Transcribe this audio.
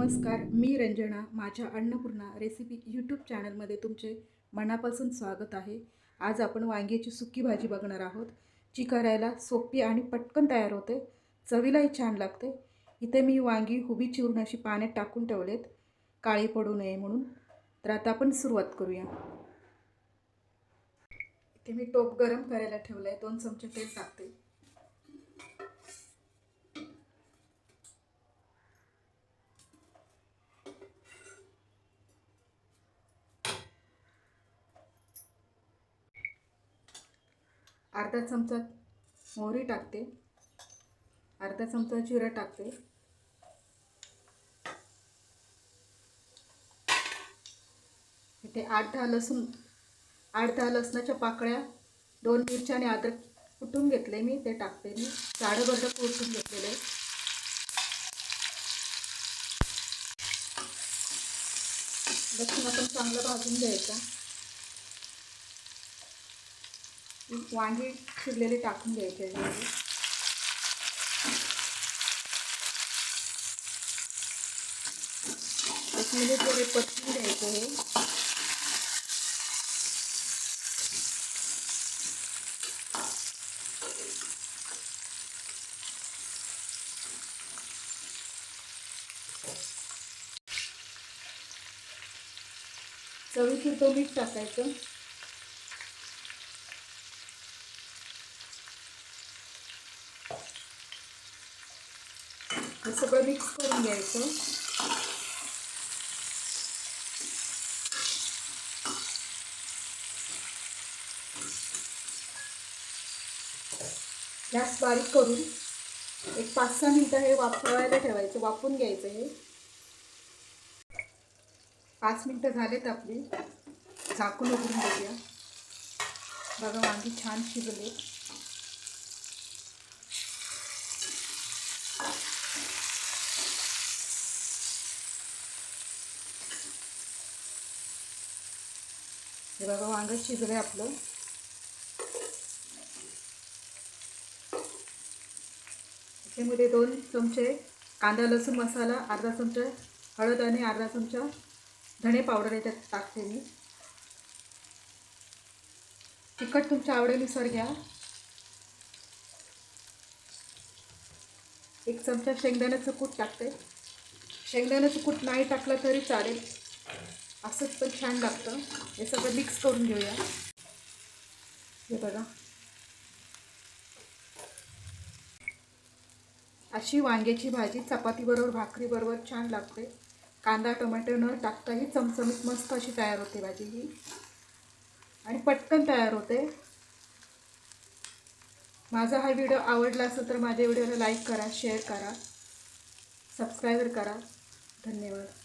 नमस्कार मी रंजना माझ्या Annapurna recipe YouTube चॅनलमध्ये तुमचे मनापासून स्वागत आहे. आज आपण वांग्याची सुकी भाजी बघणार आहोत. जी करायला सोपी आणि पटकन तयार होते. चवीलाही छान लागते. इथे मी वांगी हुबी चिरून अशी पाण्यात टाकून ठेवलेत. काळी पडू नये म्हणून. तर आता आपण सुरुवात करूया. इथे मी टोप गरम करायला ठेवलं आहे दोन चमचे तेल टाकते. अर्धा चमचा मोहरी टाकते. अर्धा चमचा जिरा टाकते. इथे आठ दहा लसूण आठ दहा लसणाच्या पाकळ्या दोन मिरच्या आणि अद्रक कुटून घेतले मी ते टाकते मी. जाडं बर्ड कुटून घेतलेले लसूण आपण चांगलं भाजून घ्यायचा. वांगी चिरलेले टाकून द्यायचे याच्यामध्ये त्याच्यामध्ये थोडे पचवून घ्यायचं हे चवीपुरतं मीठ टाकायचं. हे सगळं मिक्स करून घ्यायचं. गॅस बारीक करून एक पाच सहा मिनटं हे वापरायला ठेवायचं वापून घ्यायचं हे. पाच मिनटं झालेत आपली. झाकून उघडून घेऊया बघा वांगी छान शिजले हे बघा वांग आहे आपलं. त्याच्यामध्ये दोन चमचे कांदा लसूण मसाला अर्धा चमचा हळद आणि अर्धा चमचा धणे पावडर याच्यात टाकते मी. तिखट तुमच्या आवडीनुसार घ्या. एक चमचा शेंगदाण्याचं कूट टाकते. शेंगदाण्याचं कूट नाही टाकलं तरी चालेल. असंच पण छान लागतं. हे सगळं मिक्स करून घेऊया. हे बघा. अशी वांग्याची भाजी चपातीबरोबर भाकरीबरोबर छान लागते. कांदा टोमॅटो न टाकताही चमचमीत मस्त अशी तयार होते भाजी ही. आणि पटकन तयार होते. माझा हा व्हिडिओ आवडला असेल तर माझ्या व्हिडिओला लाईक करा शेअर करा सबस्क्रायबर करा. धन्यवाद.